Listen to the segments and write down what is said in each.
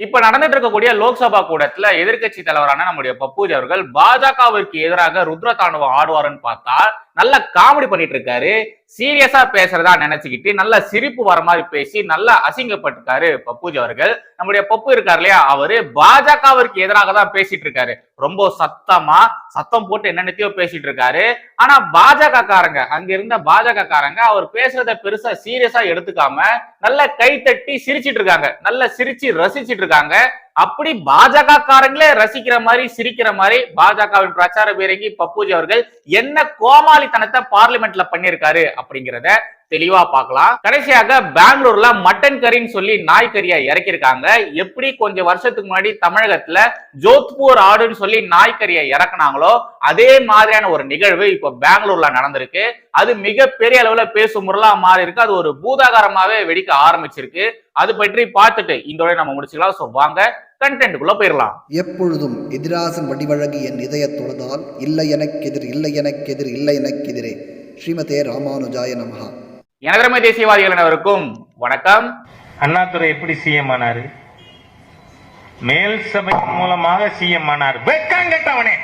இப்ப நடந்துட்டு இருக்கக்கூடிய லோக்சபா கூடத்துல எதிர்க்கட்சி தலைவரான நம்முடைய பப்பூஜி அவர்கள் பாஜகவிற்கு எதிராக ருத்ர தாண்டவம் ஆடுவாருன்னு பார்த்தா நல்ல காமெடி பண்ணிட்டு இருக்காரு சீரியஸா பேசுறதா நினைச்சுக்கிட்டு நல்ல சிரிப்பு வர மாதிரி பேசி நல்லா அசிங்கப்பட்டிருக்காரு பப்பூஜி அவர்கள். நம்முடைய பப்பு இருக்கார் இல்லையா? அவரு பாஜகவிற்கு எதிராக தான் பேசிட்டு இருக்காரு ரொம்ப சத்தமா சத்தம் போட்டு என்னென்னத்தையோ பேசிட்டு இருக்காரு ஆனா பாஜக காரங்க அங்க இருந்த பாஜக காரங்க அவர் பேசுறத பெருசா சீரியஸா எடுத்துக்காம நல்ல கை தட்டி சிரிச்சிட்டு இருக்காங்க நல்ல சிரிச்சு ரசிச்சிட்டு இருக்காங்க அப்படி பாஜக காரங்களே ரசிக்கிற மாதிரி சிரிக்கிற மாதிரி பாஜகவின் பிரச்சார பீரங்கி பப்பூஜி அவர்கள் என்ன கோமாளித்தனத்தை பார்லிமெண்ட்ல பண்ணியிருக்காரு அப்படிங்கிறத தெளிவா பார்க்கலாம். கடைசியாக பெங்களூர்ல மட்டன் கறின்னு சொல்லி நாய் கறியா இறக்கிருக்காங்க எப்படி கொஞ்சம் வருஷத்துக்கு முன்னாடி தமிழகத்துல ஜோத்பூர் ஆடுன்னு சொல்லி நாய் கறியை இறக்குனாங்களோ அதே மாதிரியான ஒரு நிகழ்வு இப்போ பெங்களூர்ல நடந்திருக்கு. அது மிக பெரிய அளவுல பேசும் பொருளா மாறி இருக்கு. அது ஒரு பூதாகாரமாவே வெடிக்க ஆரம்பிச்சிருக்கு. அது பற்றி பார்த்துட்டு இதோட நம்ம முடிச்சுக்கலாம். ஸோ வாங்க கண்டென்ட்டுக்குள்ள போயிடலாம் எப்பொழுதும் எதிராசன் வடிவழகு என் இதய தொழுதால் இல்லை எனக்கெதிர் இல்லை எனக்கெதிர் இல்லை எனக்கெதிரே ஸ்ரீமதே ராமானுஜாய நமகா எனதரமை தேசியவாதிகள் அனைவருக்கும் வணக்கம். அண்ணாதுரை எப்படி சிஎம் ஆனாரு? மேல் சபை மூலமாக சிஎம் ஆனார். வெக்கம்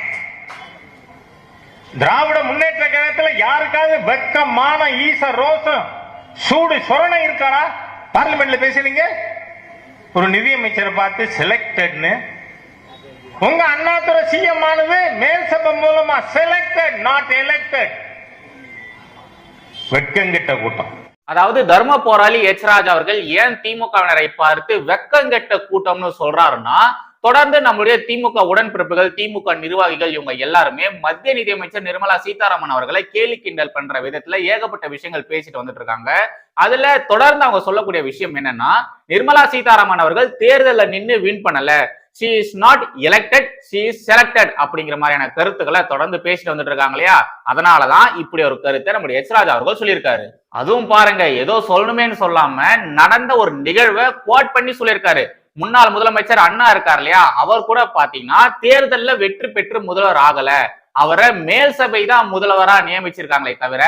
திராவிட முன்னேற்ற கழகத்தில் யாருக்காவது வெக்கமான ஈச ரோசம் சூடு சொரணை இருக்காரா? பார்லிமெண்ட்ல பேசுறீங்க ஒரு நிதியமைச்சரை பார்த்து செலக்டட்னு உங்க அண்ணாதுரை சிஎம் ஆனது மேல் சபை மூலமா செலக்டட் நாட் எலெக்டட் வெட்கங்கிட்ட கூட்டம். அதாவது தர்ம போராளி எச் ராஜா அவர்கள் ஏன் திமுகவினரை பார்த்து வெக்கங்கெட்ட கூட்டம்னு சொல்றாருன்னா தொடர்ந்து நம்முடைய திமுக உடன்பிறப்புகள் திமுக நிர்வாகிகள் இவங்க எல்லாருமே மத்திய நிதியமைச்சர் நிர்மலா சீதாராமன் அவர்களை கேலி கிண்டல் பண்ற விதத்துல ஏகப்பட்ட விஷயங்கள் பேசிட்டு வந்துட்டு இருக்காங்க அதுல தொடர்ந்து அவங்க சொல்லக்கூடிய விஷயம் என்னன்னா நிர்மலா சீதாராமன் அவர்கள் தேர்தலில் நின்று வின் பண்ணல. She is not elected she is selected அப்படிங்கிற மாதிரியான கருத்துக்களை தொடர்ந்து பேசிட்டு வந்துட்டு இருக்காங்க இல்லையா? அதனாலதான் இப்படி ஒரு கருத்தை நம்முடைய எச் அவர்கள் சொல்லியிருக்காரு. அதுவும் பாருங்க ஏதோ சொல்லணுமேன்னு சொல்லாம நடந்த ஒரு நிகழ்வை கோட் பண்ணி சொல்லியிருக்காரு. முன்னாள் முதலமைச்சர் அண்ணா இருக்கார் இல்லையா? அவர் கூட பாத்தீங்கன்னா தேர்தல்ல வெற்றி பெற்று முதல்வர் ஆகல. அவரை மேல் சபை தான் முதல்வரா நியமிச்சிருக்காங்களே தவிர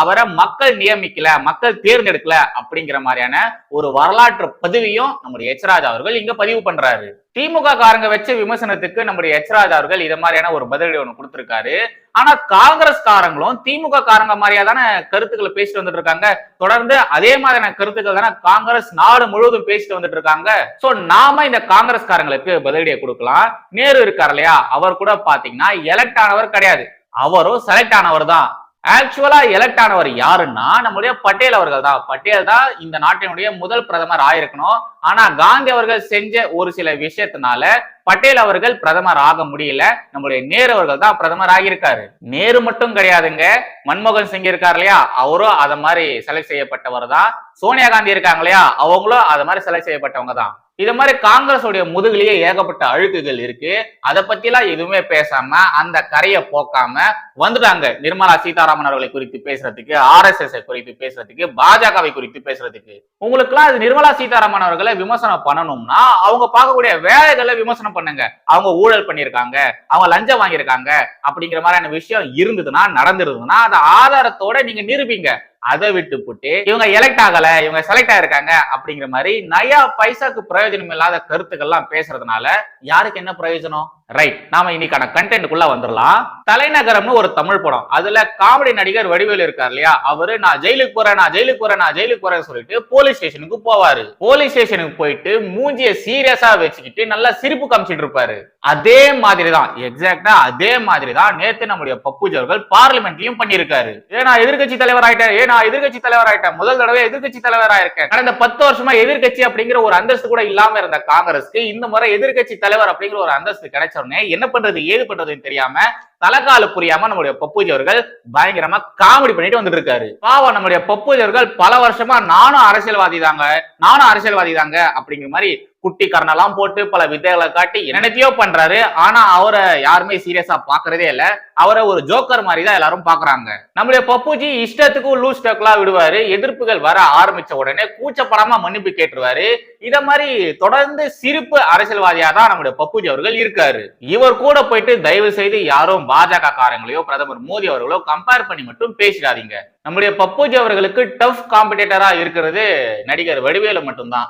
அவரை மக்கள் நியமிக்கல மக்கள் தேர்ந்தெடுக்கல அப்படிங்கிற மாதிரியான ஒரு வரலாற்று பதிவையும் நம்முடைய எச்ராஜ் அவர்கள் இங்க பதிவு பண்றாரு. திமுக காரங்க வச்ச விமர்சனத்துக்கு நம்முடைய எச்ராஜ் அவர்கள் இத மாதிரியான ஒரு பதிலடி ஒன்று கொடுத்திருக்காரு. ஆனா காங்கிரஸ் காரங்களும் திமுக காரங்க மாதிரியா தானே கருத்துக்களை பேசிட்டு வந்துட்டு இருக்காங்க. தொடர்ந்து அதே மாதிரியான கருத்துக்கள் தானே காங்கிரஸ் நாடு முழுவதும் பேசிட்டு வந்துட்டு இருக்காங்க. சோ நாம இந்த காங்கிரஸ் காரங்களுக்கு பதிலடியை கொடுக்கலாம். நேரு இருக்கார் இல்லையா? அவர் கூட பாத்தீங்கன்னா எலெக்ட் ஆனவர் கிடையாது. அவரும் செலக்ட் ஆனவர் தான். ஆக்சுவலா எலெக்ட் ஆனவர் யாருன்னா நம்முடைய பட்டேல் அவர்கள் தான் பட்டேல் தான் இந்த நாட்டினுடைய முதல் பிரதமர் ஆயிருக்கணும். ஆனா காந்தி அவர்கள் செஞ்ச ஒரு சில விஷயத்தினால பட்டேல் அவர்கள் பிரதமர் ஆக முடியல. நம்முடைய நேரு அவர்கள் தான் பிரதமர் ஆகியிருக்காரு. நேரு மட்டும் கிடையாதுங்க. மன்மோகன் சிங் இருக்கார் இல்லையா? அவரும் அத மாதிரி செலக்ட் செய்யப்பட்டவர் தான். சோனியா காந்தி இருக்காங்க இல்லையா? அவங்களும் அத மாதிரி செலக்ட் செய்யப்பட்டவங்க தான். இது மாதிரி காங்கிரஸோடைய முதுகுலயே ஏகப்பட்ட அழுக்குகள் இருக்கு. அதை பத்திலாம் எதுவுமே பேசாம அந்த கரையை போக்காம வந்துட்டாங்க. நிர்மலா சீதாராமன் அவர்களை குறித்து பேசுறதுக்கு ஆர் எஸ் எஸ் குறித்து பேசுறதுக்கு பாஜகவை குறித்து பேசுறதுக்கு. உங்களுக்கு எல்லாம் நிர்மலா சீதாராமன் அவர்களை விமர்சனம் பண்ணணும்னா அவங்க பார்க்கக்கூடிய வேலைகளை விமர்சனம் பண்ணுங்க. அவங்க ஊழல் பண்ணியிருக்காங்க அவங்க லஞ்சம் வாங்கியிருக்காங்க அப்படிங்கிற மாதிரியான விஷயம் இருந்ததுன்னா நடந்திருந்ததுன்னா அதை ஆதாரத்தோட நீங்க நிரூபிங்க. அதை விட்டு போட்டு இவங்க எலெக்ட் ஆகல இவங்க செலக்ட் ஆயிருக்காங்க அப்படிங்கிற மாதிரி நயா பைசாக்கு பிரயோஜனம் இல்லாத கருத்துக்கள்லாம் பேசுறதுனால யாருக்கு என்ன பிரயோஜனம்? ரைட் நாம இன்னைக்கான கண்டென்ட்டுக்குள்ள வந்துடலாம் தலைநகரம்னு ஒரு தமிழ் படம். அதுல காமெடி நடிகர் வடிவேலு இருக்கார் இல்லையா? அவரு நான் ஜெயிலுக்கு போறேன் நான் ஜெயிலுக்கு போறேன் நான் ஜெயிலுக்கு போறேன்னு சொல்லிட்டு போலீஸ் ஸ்டேஷனுக்கு போவாரு. போலீஸ் ஸ்டேஷனுக்கு போயிட்டு மூஞ்சிய சீரியஸா வச்சுக்கிட்டு நல்லா சிரிப்பு காமிச்சிட்டு இருப்பாரு. அதே மாதிரி தான் எக்ஸாக்டா அதே மாதிரி தான் நேத்து நம்முடைய பப்புஜ் அவர்கள் பார்லிமெண்ட்லயும் பண்ணியிருக்காரு. ஏ நான் எதிர்க்கட்சி தலைவர் ஆயிட்டேன். ஏ நான் எதிர்க்கட்சி தலைவர் ஆயிட்டேன். முதல் தடவை எதிர்க்கட்சி தலைவர் ஆயிருக்கேன் கடந்த பத்து வருஷமா எதிர்க்கட்சி அப்படிங்கிற ஒரு அந்தஸ்து கூட இல்லாம இருந்த காங்கிரஸ்க்கு இந்த முறை எதிர்க்கட்சி தலைவர் அப்படிங்கிற ஒரு அந்தஸ்து கிடைச்ச உடனே என்ன பண்றது? ஏது பண்றதுன்னு தெரியாம தலைக்கால புரியாம நம்முடைய பப்புஜி அவர்கள் பயங்கரமா காமெடி பண்ணிட்டு வந்துட்டு இருக்காரு பாவம் நம்முடைய பப்புஜி அவர்கள் பல வருஷமா நானும் அரசியல்வாதி தாங்க நானும் அரசியல்வாதி தாங்க அப்படிங்கிற மாதிரி குட்டி கரணெல்லாம் போட்டு பல வித்தைகளை காட்டி என்னென்னத்தையோ பண்றாரு. ஆனா அவரை யாருமே சீரியஸா பாக்குறதே இல்ல. அவரை ஒரு ஜோக்கர் மாதிரி தான் எல்லாரும் பாக்குறாங்க நம்முடைய பப்புஜி இஷ்டத்துக்கும் லூஸ் டோக்லாம் விடுவாரு. எதிர்ப்புகள் வர ஆரம்பிச்ச உடனே கூச்சப்படாம மன்னிப்பு கேட்டுருவாரு. இத மாதிரி தொடர்ந்து சிரிப்பு அரசியல்வாதியா தான் நம்முடைய பப்புஜி அவர்கள் இருக்காரு. இவர் கூட போயிட்டு தயவு செய்து யாரும் பாஜக காரங்களையோ பிரதமர் மோடி அவர்களோ கம்பேர் பண்ணி மட்டும் பேசிடாதீங்க. நம்முடைய பப்புஜி அவர்களுக்கு டஃப் காம்படிட்டரா இருக்கிறது நடிகர் வடிவேலு மட்டும்தான்.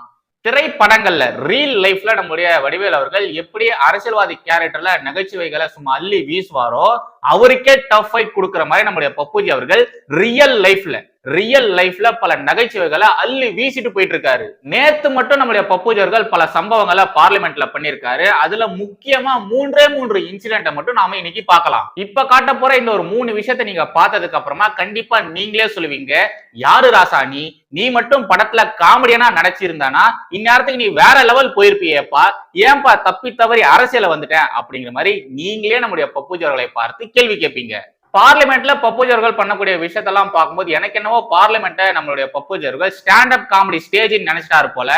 திரைப்படங்கள்ல ரீல் லைஃப்ல நம்முடைய வடிவேல் அவர்கள் எப்படி அரசியல்வாதி கேரக்டர்ல நகைச்சுவைகளை சும்மா அள்ளி வீசுவாரோ அவருக்கே டஃப் ஃபைட் கொடுக்குற மாதிரி நம்முடைய பப்புஜி அவர்கள் ரியல் லைஃப்ல ரியல் லைஃப்ல பல நகைச்சுவைகளை அள்ளி வீசிட்டு போயிட்டு இருக்காரு நேத்து மட்டும் நம்முடைய பப்புஜி அவர்கள் பல சம்பவங்களை பார்லிமெண்ட்ல பண்ணிருக்காரு அதுல முக்கியமா மூன்றே மூன்று இன்சிடென்ட்டை மட்டும் நாம இன்னைக்கு பார்க்கலாம். இப்ப காட்ட போற இந்த ஒரு மூணு விஷயத்தை நீங்க பார்த்ததுக்கு அப்புறமா கண்டிப்பா நீங்களே சொல்லுவீங்க. யாரு ராசா நீ மட்டும் படத்துல காமெடியனா நடிச்சிருந்தானா? இந்நேரத்துக்கு நீ வேற லெவல் போயிருப்பியேப்பா. ஏன்பா தப்பி தவறி அரசியல வந்துட்டேன்? அப்படிங்கிற மாதிரி நீங்களே நம்முடைய பப்புஜி அவர்களை பார்த்து கேள்வி கேட்பீங்க. பார்லிமெண்ட்ல பப்புஜி அவர்கள் பண்ணக்கூடிய விஷயத்தெல்லாம் பார்க்கும்போது எனக்கு என்னவோ பார்லிமெண்ட்டை நம்மளுடைய பப்புஜி அவர்கள் ஸ்டாண்ட் அப் காமெடி ஸ்டேஜ் நினைச்சிட்டாரு போல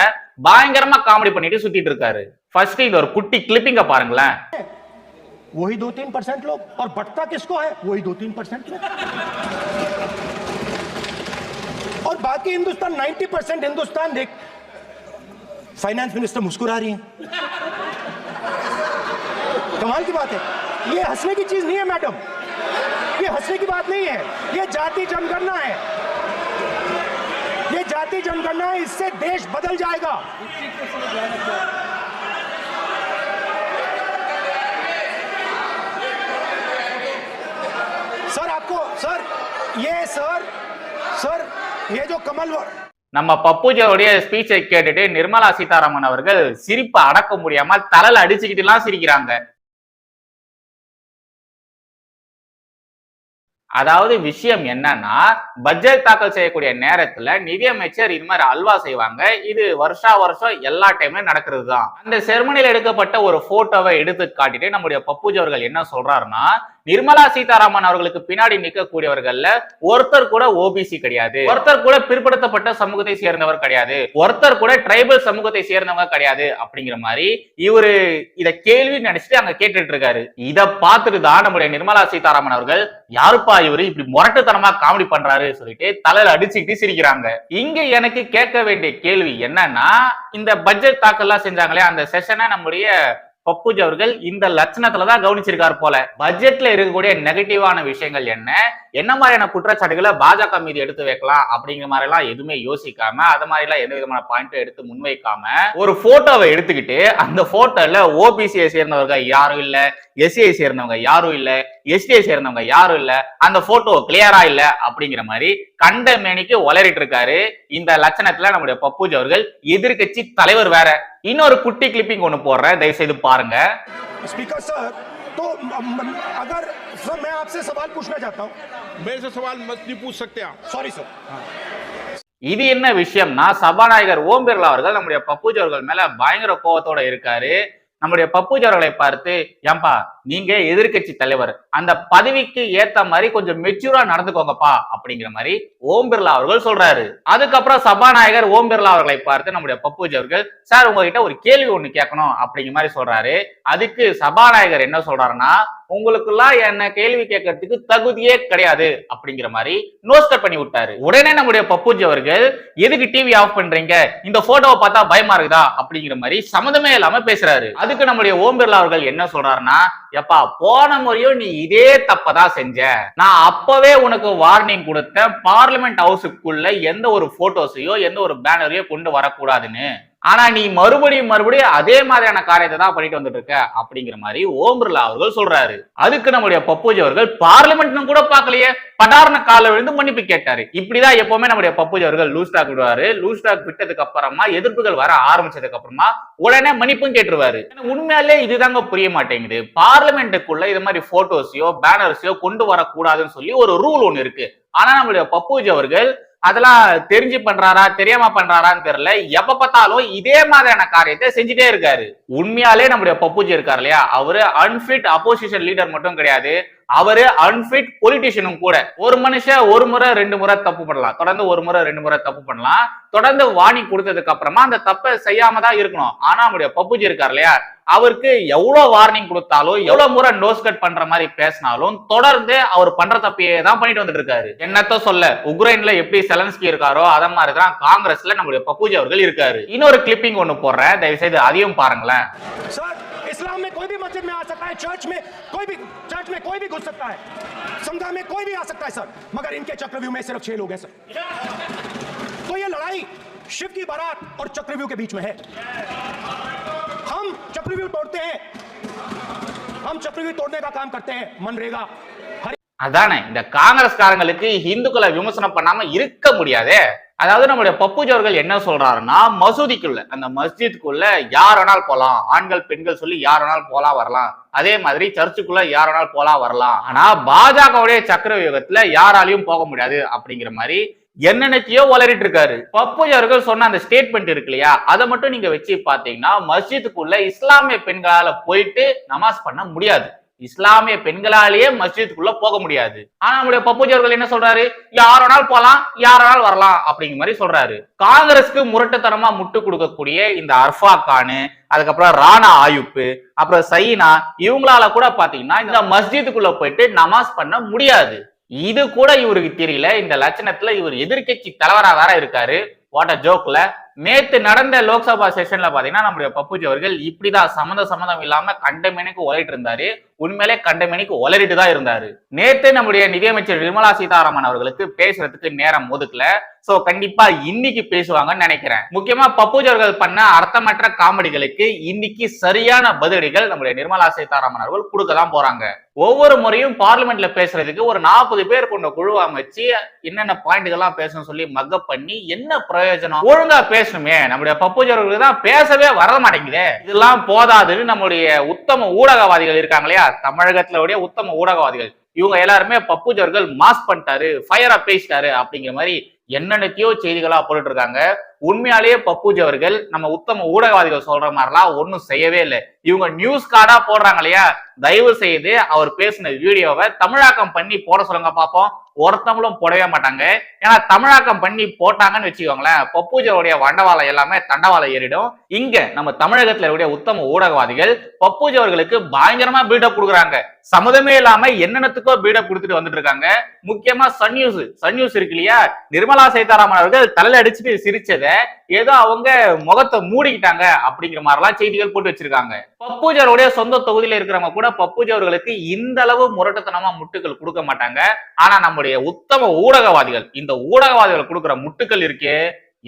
பயங்கரமா காமெடி பண்ணிட்டு சுத்திட்டு இருக்காரு ஃபர்ஸ்ட் இது ஒரு குட்டி கிளிப்பிங்க பாருங்களேன் वही दो तीन परसेंट लोग और बढ़ता किसको है वही दो तीन परसेंट लोग और बाकी हिंदुस्तान 90 परसेंट हिंदुस्तान देख फाइनेंस मिनिस्टर मुस्कुरा रही है कमाल की बात है ये हंसने की चीज नहीं है मैडम ये हंसने की बात नहीं है ये जाति जनगणना है ये जाति जनगणना है इससे देश बदल जाएगा सर आपको सर ये सर सर ये जो कमल நம்ம பப்புஜியோடைய ஸ்பீச்சை கேட்டுட்டு நிர்மலா சீதாராமன் அவர்கள் சிரிப்பை அடக்க முடியாம தலையில அடிச்சுக்கிட்டு எல்லாம் சிரிக்கிறாங்க அதாவது விஷயம் என்னன்னா பட்ஜெட் தாக்கல் செய்யக்கூடிய நேரத்துல நிதியமைச்சர் இது மாதிரி அல்வா செய்வாங்க. இது வருஷா வருஷம் எல்லா டைம்லயும் நடக்கிறது தான் அந்த செருமனியில் எடுக்கப்பட்ட ஒரு போட்டோவை எடுத்து காட்டிட்டு நம்முடைய பப்புஜி அவர்கள் என்ன சொல்றாருன்னா நிர்மலா சீதாராமன் அவர்களுக்கு பின்னாடி நிற்கக்கூடியவர்கள்ல ஒருத்தர் கூட ஓபிசி கிடையாது. ஒருத்தர் கூட பிற்படுத்தப்பட்ட சமூகத்தை சேர்ந்தவர் கிடையாது. ஒருத்தர் கூட ட்ரைபல் சமூகத்தை சேர்ந்தவங்க கிடையாது அப்படிங்கிற மாதிரி இவரு இத கேள்வி நினைச்சிட்டு அங்க கேட்டுட்டு இருக்காரு. இத பார்த்துட்டு தான் நம்முடைய நிர்மலா சீதாராமன் அவர்கள் யாருப்பா இவரு? இப்படி முரட்டுத்தனமா காமெடி பண்றாரு சொல்லிட்டு தலையில அடிச்சுக்கிட்டு சிரிக்கிறாங்க. இங்க எனக்கு கேட்க வேண்டிய கேள்வி என்னன்னா இந்த பட்ஜெட் தாக்கல்லாம் செஞ்சாங்களே அந்த செஷனை நம்முடைய பப்புஜ் அவர்கள் இந்த லட்சணத்துல தான் கவனிச்சிருக்காரு போல. பட்ஜெட்ல இருக்கக்கூடிய நெகட்டிவான விஷயங்கள் என்ன? என்ன மாதிரியான குற்றச்சாட்டுகளை பாஜக மீது எடுத்து வைக்கலாம் அப்படிங்கிற மாதிரி எல்லாம் எதுவுமே யோசிக்காம அது மாதிரி எல்லாம் எந்த விதமான பாயிண்ட்டும் எடுத்து முன்வைக்காம ஒரு போட்டோவை எடுத்துக்கிட்டு அந்த போட்டோல ஓபிசியை சேர்ந்தவர்கள் யாரும் இல்ல எஸ்சிஐ சேர்ந்தவங்க யாரும் இல்ல எஸ்டிஐ சேர்ந்தவங்க யாரும் இல்ல அந்த போட்டோ கிளியரா இல்ல அப்படிங்கிற மாதிரி கண்ட மேனிக்கு வளரிட்டு இருக்காரு. இந்த லட்சணத்துல நம்முடைய பப்பூஜ் அவர்கள் எதிர்கட்சி தலைவர் வேற. இன்னொரு குட்டி கிளிப்பிங் ஒண்ணு போடுறேன் தயவு செய்து பாருங்க सर तो म- म- अगर सर मैं आपसे सवाल पूछना चाहता हूँ मेरे से सवाल मत नहीं पूछ सकते आप सॉरी सर இது என்ன விஷயம்னா சபாநாயகர் ஓம் பிர்லா அவர்கள் நம்முடைய பப்புஜ் அவர்கள் மேல பயங்கர கோவத்தோட இருக்காரு நம்முடைய பப்புஜ் அவர்களை பார்த்து ஏன்பா நீங்க எதிர்க்கட்சி தலைவர் அந்த பதவிக்கு ஏத்த மாதிரி கொஞ்சம் மெச்சூரா நடந்துக்கோங்கப்பா அப்படிங்கிற மாதிரி ஓம் பிர்லா அவர்கள் சொல்றாரு. அதுக்கப்புறம் சபாநாயகர் ஓம் பிர்லா அவர்களை பார்த்து நம்முடைய பப்பூஜி அவர்கள் சார் உங்ககிட்ட ஒரு கேள்வி ஒண்ணு கேட்கணும் அப்படிங்கிற மாதிரி சொல்றாரு. அதுக்கு சபாநாயகர் என்ன சொல்றாருன்னா உங்களுக்குலாம் என்ன கேள்வி கேட்கறதுக்கு தகுதியே கிடையாது அப்படிங்கிற மாதிரி நோஸ்டர் பண்ணி விட்டாரு. உடனே நம்முடைய பப்புஜி அவர்கள் எதுக்கு டிவி ஆஃப் பண்றீங்க? இந்த போட்டோவை பார்த்தா பயமா இருக்குதா? அப்படிங்கிற மாதிரி சம்மந்தமே இல்லாம பேசுறாரு. அதுக்கு நம்முடைய ஓம் பிர்லா அவர்கள் என்ன சொல்றாருன்னா எப்பா போன முறையும் நீ இதே தப்பதான் செஞ்ச. நான் அப்பவே உனக்கு வார்னிங் கொடுத்தேன். பார்லிமெண்ட் ஹவுஸுக்குள்ள எந்த ஒரு போட்டோஸையோ எந்த ஒரு பேனரையோ கொண்டு வரக்கூடாதுன்னு. ஆனா நீ மறுபடியும் மறுபடியும் அதே மாதிரியான காரியத்தை தான் பண்ணிட்டு வந்துட்டு இருக்க அப்படிங்கிற மாதிரி ஓம் பிர்லா அவர்கள் சொல்றாரு. அதுக்கு நம்முடைய பப்புஜி அவர்கள் பார்லிமெண்ட் கூட பார்க்கலையே. படாரண கால விழுந்து மன்னிப்பு கேட்டாரு. இப்படிதான் எப்பவுமே நம்முடைய பப்புஜி அவர்கள் லூஸ் டாக் விடுவாரு. லூஸ் டாக் விட்டதுக்கு அப்புறமா எதிர்ப்புகள் வர ஆரம்பிச்சதுக்கு அப்புறமா உடனே மன்னிப்பும் கேட்டுருவாரு. உண்மையாலே இதுதாங்க புரிய மாட்டேங்குது. பார்லிமெண்ட்டுக்குள்ள இது மாதிரி போட்டோஸையோ பேனர்ஸையோ கொண்டு வரக்கூடாதுன்னு சொல்லி ஒரு ரூல் ஒன்று இருக்கு. ஆனா நம்மளுடைய பப்புஜி அவர்கள் அதெல்லாம் தெரிஞ்சு பண்றாரா தெரியாம பண்றாரான்னு தெரியல. எப்ப பார்த்தாலும் இதே மாதிரியான காரியத்தை செஞ்சுட்டே இருக்காரு. உண்மையாலே நம்முடைய பப்புஜி இருக்காரு இல்லையா? அவரு அன்பிட் அப்போசிஷன் லீடர் மட்டும் கிடையாது. அவரு அன்பிட் பொலிட்டிஷியனும் கூட ஒரு மனுஷன் ஒரு முறை ரெண்டு முறை தப்பு பண்ணலாம். தொடர்ந்து ஒரு முறை ரெண்டு முறை தப்பு பண்ணலாம். தொடர்ந்து வாணி கொடுத்ததுக்கு அப்புறமா அந்த தப்பை செய்யாம தான் இருக்கணும். ஆனா நம்முடைய பப்புஜி இருக்கார் இல்லையா? அவருக்கு எவ்வளவு வார்னிங் கொடுத்தாலும் எவ்வளவு முறை நோஸ் கட் பண்ற மாதிரி பேசினாலும் தொடர்ந்து அவர் பண்ற தப்பையே தான் பண்ணிட்டு வந்துட்டு இருக்காரு. என்னத்த சொல்ல? உக்ரைன்ல எப்படி செலன்ஸ்கி இருக்காரோ அத மாதிரி தான் காங்கிரஸ்ல நம்முடைய பப்புஜி அவர்கள் இருக்காரு. இன்னொரு கிளிப்பிங் ஒண்ணு போடுறேன். தயவு செய்து அதையும் பாருங்களேன். इस्लाम में कोई भी मस्जिद में आ सकता है चर्च में कोई भी चर्च में कोई भी घुस सकता है समझा में कोई भी आ सकता है सर मगर इनके चक्रव्यूह में सिर्फ छह लोग हैं सर तो ये लड़ाई शिव की बारात और चक्रव्यूह के बीच में है हम चक्रव्यूह तोड़ते हैं हम चक्रव्यूह तोड़ने का काम करते हैं मनरेगा हर அதானே இந்த காங்கிரஸ்காரங்களுக்கு இந்துக்களை விமர்சனம் பண்ணாம இருக்க முடியாதே அதாவது நம்முடைய பப்புஜி அவர்கள் என்ன சொல்றாருன்னா மசூதிக்குள்ள அந்த மஸ்ஜித்குள்ள யார் வேணாலும் போலாம். ஆண்கள் பெண்கள் சொல்லி யார் வேணாலும் போலாம் வரலாம். அதே மாதிரி சர்ச்சுக்குள்ள யார் வேணாலும் போலாம் வரலாம். ஆனா பாஜகவுடைய சக்கர யுகத்துல யாராலையும் போக முடியாது அப்படிங்கிற மாதிரி என்னென்னத்தையோ வளரிட்டு இருக்காரு. பப்புஜி அவர்கள் சொன்ன அந்த ஸ்டேட்மெண்ட் இருக்கு இல்லையா? அதை மட்டும் நீங்க வச்சு பாத்தீங்கன்னா மஸ்ஜித்துக்குள்ள இஸ்லாமிய பெண்களால போயிட்டு நமாஸ் பண்ண முடியாது. இஸ்லாமிய பெண்களாலேயே மஸ்ஜித்துக்குள்ள போக முடியாது. ஆனா நம்முடைய பப்புஜி அவர்கள் என்ன சொல்றாரு? யார் வேணாலும் போலாம் யார் வேணாலும் வரலாம் அப்படிங்கிற மாதிரி சொல்றாரு. காங்கிரஸ்க்கு முரட்டுத்தனமா முட்டு கொடுக்கக்கூடிய இந்த அர்ஃபா கானு அதுக்கப்புறம் ராணா ஆயுப்பு அப்புறம் சைனா இவங்களால கூட பாத்தீங்கன்னா இந்த மஸ்ஜித்துக்குள்ள போயிட்டு நமாஸ் பண்ண முடியாது. இது கூட இவருக்கு தெரியல. இந்த லட்சணத்துல இவர் எதிர்க்கட்சி தலைவரா வேற இருக்காரு. வாட் அ ஜோக்ல நேத்து நடந்த லோக்சபா செஷன்ல பாத்தீங்கன்னா நம்முடைய பப்புஜி அவர்கள் இப்படிதான் சம்மந்த சம்மந்தம் இல்லாம கண்டமேனுக்கு உழைட்டு இருந்தாரு. உண்மையிலே கண்டமேனிக்கு ஒலரிட்டு தான் இருந்தாரு. நேத்தே நம்முடைய நிதியமைச்சர் நிர்மலா சீதாராமன் அவர்களுக்கு பேசுறதுக்கு நேரம் ஒதுக்கல. சோ கண்டிப்பா இன்னைக்கு பேசுவாங்கன்னு நினைக்கிறேன். முக்கியமா பப்பூஜ் அவர்கள் பண்ண அர்த்தமற்ற காமெடிகளுக்கு இன்னைக்கு சரியான பதிலடிகள் நம்முடைய நிர்மலா சீதாராமன் அவர்கள் கொடுக்க தான் போறாங்க. ஒவ்வொரு முறையும் பார்லிமெண்ட்ல பேசுறதுக்கு ஒரு நாற்பது பேர் கொண்ட குழு அமைச்சு என்னென்ன பாயிண்ட்கள்லாம் பேசணும் சொல்லி மக்கப் பண்ணி என்ன பிரயோஜனம்? ஒழுங்கா பேசணுமே. நம்முடைய பப்பூஜ் அவர்களுக்கு தான் பேசவே வர மாட்டேங்குதே இதெல்லாம் போதாதுன்னு நம்முடைய உத்தம ஊடகவாதிகள் இருக்காங்க இல்லையா? தமிழகத்துல உடைய உத்தம ஊடகவாதிகள். இவங்க எல்லாருமே பப்புஜி மாஸ் பண்ணிட்டாரு ஃபயரா பேசிட்டாரு அப்படிங்கிற மாதிரி என்னென்னத்தையோ செய்திகளா போட்டுட்டு இருக்காங்க. உண்மையாலேயே பப்பூஜ் அவர்கள் நம்ம உத்தம ஊடகவாதிகள் சொல்ற மாதிரிலாம் ஒன்றும் செய்யவே இல்லை. இவங்க நியூஸ் கார்டா போடுறாங்க இல்லையா? தயவு செய்து அவர் பேசின வீடியோவை தமிழாக்கம் பண்ணி போட சொல்லுங்க பார்ப்போம் ஒருத்தவங்களும் போடவே மாட்டாங்க. ஏன்னா தமிழாக்கம் பண்ணி போட்டாங்கன்னு வச்சுக்கோங்களேன் பப்பூஜருடைய வண்டவாளம் எல்லாமே தண்டவாளம் ஏறிடும். இங்க நம்ம தமிழகத்துல இருக்கக்கூடிய உத்தம ஊடகவாதிகள் பப்பூஜ் அவர்களுக்கு பயங்கரமா பீடப் கொடுக்குறாங்க. சம்மதமே இல்லாம என்னென்னத்துக்கோ பீடப் கொடுத்துட்டு வந்துட்டு இருக்காங்க. முக்கியமா சன் நியூஸ் சன் நியூஸ் இருக்கு இல்லையா? நிர்மலா சீதாராமன் அவர்கள் தலையில அடிச்சுட்டு சிரிச்சத ஏதோ அவங்க முகத்தை மூடிக்கிட்டாங்க அப்படிங்கிற மாதிரிலாம் செய்திகள் போட்டு வச்சிருக்காங்க. பப்புஜருடைய சொந்த தொகுதியில இருக்கிறவங்க கூட பப்புஜி அவர்களுக்கு இந்த அளவு முரட்டுத்தனமா முட்டுகள் கொடுக்க மாட்டாங்க. ஆனா நம்முடைய உத்தம ஊடகவாதிகள் இந்த ஊடகவாதிகள் கொடுக்குற முட்டுக்கள் இருக்கே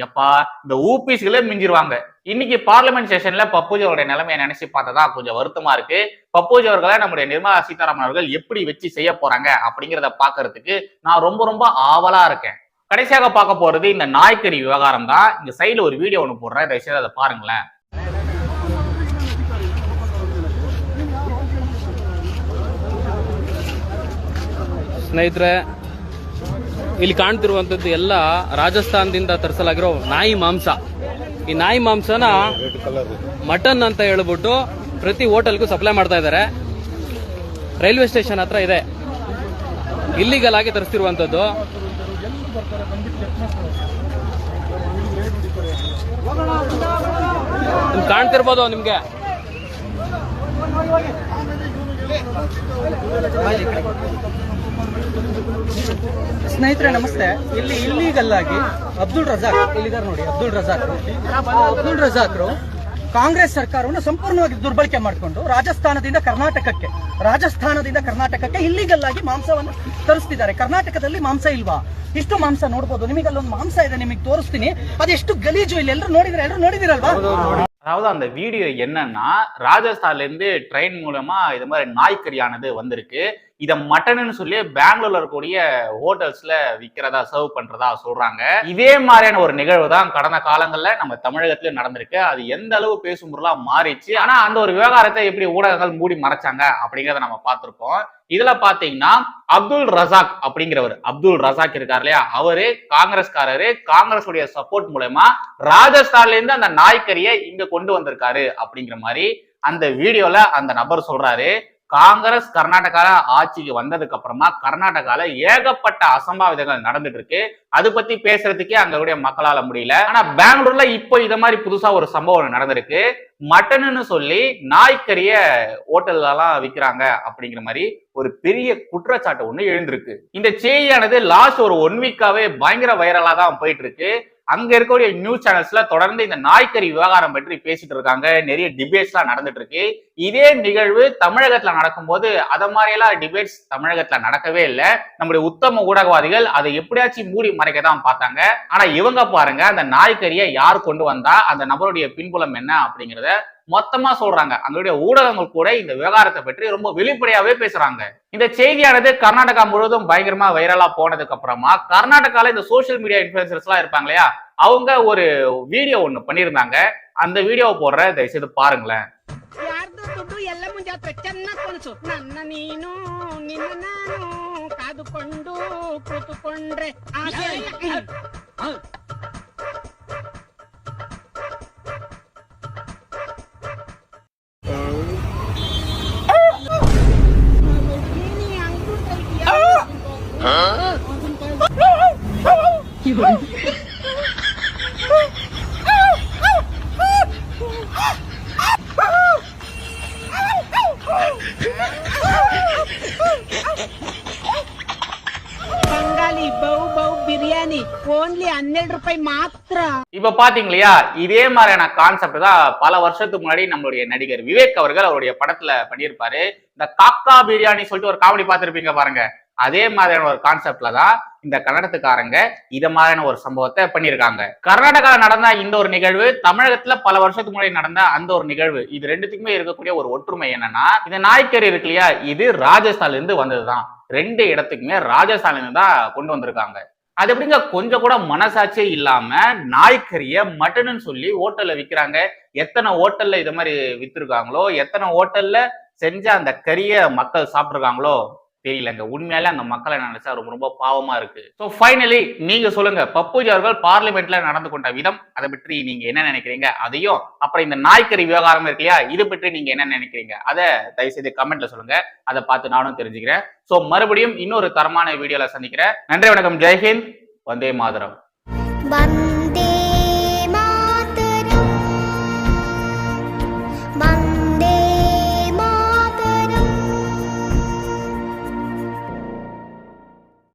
எப்பா இந்த ஊபிஸ்களே மிஞ்சிருவாங்க. இன்னைக்கு பார்லிமெண்ட் செஷன்ல பப்புஜி அவருடைய நிலைமையை நினைச்சு பார்த்ததா கொஞ்சம் வருத்தமா இருக்கு. பப்புஜி அவர்களை நம்முடைய நிர்மலா சீதாராமன் அவர்கள் எப்படி வச்சு செய்ய போறாங்க அப்படிங்கிறத பாக்குறதுக்கு நான் ரொம்ப ரொம்ப ஆவலா இருக்கேன். கடைசியாக பார்க்க போறது இந்த நாய்க்கறி விவகாரம் தான் இந்த சைடுல ஒரு வீடியோ ஒன்று போடுறேன் தயவுசெய்து அதை பாருங்களேன் ಸ್ನೇಹಿತರೆ ಇಲ್ಲಿ ಕಾಣ್ತಿರುವಂತದ್ದು ಎಲ್ಲ ರಾಜಸ್ಥಾನದಿಂದ ತರಿಸಲಾಗಿರೋ ನಾಯಿ ಮಾಂಸ ಈ ನಾಯಿ ಮಾಂಸನ ಮಟನ್ ಅಂತ ಹೇಳ್ಬಿಟ್ಟು ಪ್ರತಿ ಹೋಟೆಲ್ಗೂ ಸಪ್ಲೈ ಮಾಡ್ತಾ ಇದ್ದಾರೆ ರೈಲ್ವೆ ಸ್ಟೇಷನ್ ಹತ್ರ ಇದೆ ಇಲ್ಲಿಗಲ್ ಆಗಿ ಕಾಣ್ತಿರ್ಬೋದು ನಿಮ್ಗೆ. ಸ್ನೇಹಿತರೆ ನಮಸ್ತೆ. ಇಲ್ಲಿ ಇಲ್ಲಿಗಲ್ಲಾಗಿ ಅಬ್ದುಲ್ ರಜಾಕ್ ಇಲ್ಲಿದ್ದಾರೆ ನೋಡಿ ಅಬ್ದುಲ್ ರಜಾಕ್ ಅಬ್ದುಲ್ ರಜಾಕ್ರು ಕಾಂಗ್ರೆಸ್ ಸರ್ಕಾರವನ್ನು ಸಂಪೂರ್ಣವಾಗಿ ದುರ್ಬಳಕೆ ಮಾಡಿಕೊಂಡು ರಾಜಸ್ಥಾನದಿಂದ ಕರ್ನಾಟಕಕ್ಕೆ ರಾಜಸ್ಥಾನದಿಂದ ಕರ್ನಾಟಕಕ್ಕೆ ಇಲ್ಲಿಗಲ್ ಆಗಿ ಮಾಂಸವನ್ನು ತರಿಸ್ತಿದ್ದಾರೆ ಕರ್ನಾಟಕದಲ್ಲಿ ಮಾಂಸ ಇಲ್ವಾ ಇಷ್ಟು ಮಾಂಸ ನೋಡ್ಬೋದು ನಿಮಗೆ ಅಲ್ಲೊಂದು ಮಾಂಸ ಇದೆ ನಿಮಗೆ ತೋರಿಸ್ತೀನಿ ಅದೆಷ್ಟು ಗಲೀಜು ಇಲ್ಲಿ ಎಲ್ಲರೂ ನೋಡಿದ್ರೆ ಎಲ್ಲರೂ ನೋಡಿದಿರಲ್ವಾ அதாவது அந்த வீடியோ என்னன்னா ராஜஸ்தான்ல இருந்து ட்ரெயின் மூலமா இது மாதிரி நாய்க்கறியானது வந்திருக்கு இதை மட்டன்னு சொல்லி பெங்களூர்ல இருக்கக்கூடிய ஹோட்டல்ஸ்ல விற்கிறதா சர்வ் பண்றதா சொல்றாங்க. இதே மாதிரியான ஒரு நிகழ்வு தான் கடந்த காலங்கள்ல நம்ம தமிழகத்திலயும் நடந்திருக்கு. அது எந்த அளவு பேசும் பொருளா மாறிச்சு ஆனா அந்த ஒரு விவகாரத்தை எப்படி ஊடகங்கள் மூடி மறைச்சாங்க அப்படிங்கறத நம்ம பார்த்திருப்போம். இதுல பாத்தீங்கன்னா அப்துல் ரசாக் அப்படிங்கிறவர் அப்துல் ரசாக் இருக்கார் இல்லையா? அவரு காங்கிரஸ்காரரு. காங்கிரஸ் உடைய சப்போர்ட் மூலயமா ராஜஸ்தான்ல இருந்து அந்த நாய்க்கறியை இங்க கொண்டு வந்திருக்காரு அப்படிங்கிற மாதிரி அந்த வீடியோல அந்த நபர் சொல்றாரு. காங்கிரஸ் கர்நாடகால ஆட்சிக்கு வந்ததுக்கு அப்புறமா கர்நாடகால ஏகப்பட்ட அசம்பாவிதங்கள் நடந்துட்டு இருக்கு. அது பத்தி பேசுறதுக்கே அங்களுடைய மக்களால முடியல. ஆனா பெங்களூர்ல இப்போ இத மாதிரி புதுசா ஒரு சம்பவம் நடந்திருக்கு. மட்டன்னு சொல்லி நாய்க்கறிய ஹோட்டல்லாம் விற்கிறாங்க அப்படிங்கிற மாதிரி ஒரு பெரிய குற்றச்சாட்டு ஒண்ணு எழுந்திருக்கு. இந்த செய்தியானது லாஸ்ட் ஒரு ஒன் வீக்காவே பயங்கர வைரலா தான் போயிட்டு இருக்கு. அங்க இருக்கக்கூடிய நியூஸ் சேனல்ஸ்ல தொடர்ந்து இந்த நாய்க்கறி விவகாரம் பற்றி பேசிட்டு இருக்காங்க. நிறைய டிபேட்ஸ் எல்லாம் நடந்துட்டு இருக்கு. இதே நிகழ்வு தமிழகத்துல நடக்கும்போது அத மாதிரி எல்லாம் டிபேட்ஸ் தமிழகத்துல நடக்கவே இல்லை. நம்முடைய உத்தம ஊடகவாதிகள் அதை எப்படியாச்சும் மூடி மறைக்க தான் பார்த்தாங்க. ஆனா இவங்க பாருங்க அந்த நாய்க்கறியை யார் கொண்டு வந்தா அந்த நபருடைய பின்புலம் என்ன அப்படிங்கறத மொத்தமா சொல்றாங்க அங்களுடைய ஊடகங்கள் கூட இந்த விவகாரத்தை பற்றி ரொம்ப வெளிப்படையாவே பேசுறாங்க இந்த செய்தியானது கர்நாடகா முழுவதும் பயங்கரமா வைரலா போனதுக்கு அப்புறமா கர்நாடகால இந்த சோஷியல் மீடியா இன்ஃபுளுசர்ஸ் எல்லாம் இருப்பாங்க இல்லையா அவங்க ஒரு வீடியோ ஒண்ணு பண்ணியிருந்தாங்க அந்த வீடியோவை போடுற தயவுசெய்து பாருங்களேன் ಯಾರ್ದು ದುಡ್ಡು இப்ப பாத்தீங்க இல்லையா இதே மாதிரியான கான்செப்ட் தான் பல வருஷத்துக்கு முன்னாடி நம்மளுடைய நடிகர் விவேக் அவர்கள் அவருடைய படத்துல பண்ணியிருப்பாரு. இந்த காக்கா பிரியாணி சொல்லிட்டு ஒரு காமெடி பார்த்திருப்பீங்க பாருங்க. அதே மாதிரியான ஒரு கான்செப்ட்ல தான் இந்த கன்னடத்துக்காரங்க இத மாதிரியான ஒரு சம்பவத்தை பண்ணியிருக்காங்க. கர்நாடகாவில் நடந்த இந்த ஒரு நிகழ்வு தமிழகத்துல பல வருஷத்துக்கு முன்னாடி நடந்த அந்த ஒரு நிகழ்வு இது ரெண்டுத்துக்குமே இருக்கக்கூடிய ஒரு ஒற்றுமை என்னன்னா இந்த நாய்க்கறி இருக்கு இல்லையா இது ராஜஸ்தான்ல இருந்து வந்ததுதான். ரெண்டு இடத்துக்குமே ராஜஸ்தான்ல இருந்து தான் கொண்டு வந்திருக்காங்க. அது எப்படிங்க? கொஞ்சம் கூட மனசாட்சியே இல்லாம நாய்க்கறிய மட்டன்னு சொல்லி ஹோட்டல்ல விற்கிறாங்க எத்தனை ஹோட்டல்ல இது மாதிரி வித்துருக்காங்களோ எத்தனை ஹோட்டல்ல செஞ்ச அந்த கறிய மக்கள் சாப்பிட்ருக்காங்களோ தெரியலங்க உண்மையாலே அந்த மக்களை நினைச்சா ரொம்ப ரொம்ப பாவமா இருக்கு. ஸோ ஃபைனலி நீங்க சொல்லுங்க. பப்புஜி அவர்கள் பார்லிமெண்ட்ல நடந்து கொண்ட விதம் அதை பற்றி நீங்க என்ன நினைக்கிறீங்க? அதையும் அப்புறம் இந்த நாய்க்கறி விவகாரம் இருக்கு இல்லையா? இது பற்றி நீங்க என்ன நினைக்கிறீங்க? அதை தயவுசெய்து கமெண்ட்ல சொல்லுங்க. அதை பார்த்து நானும் தெரிஞ்சுக்கிறேன். ஸோ மறுபடியும் இன்னொரு தரமான வீடியோல சந்திக்கிறேன். நன்றி வணக்கம். ஜெய்ஹிந்த் வந்தே மாதரம். வந்த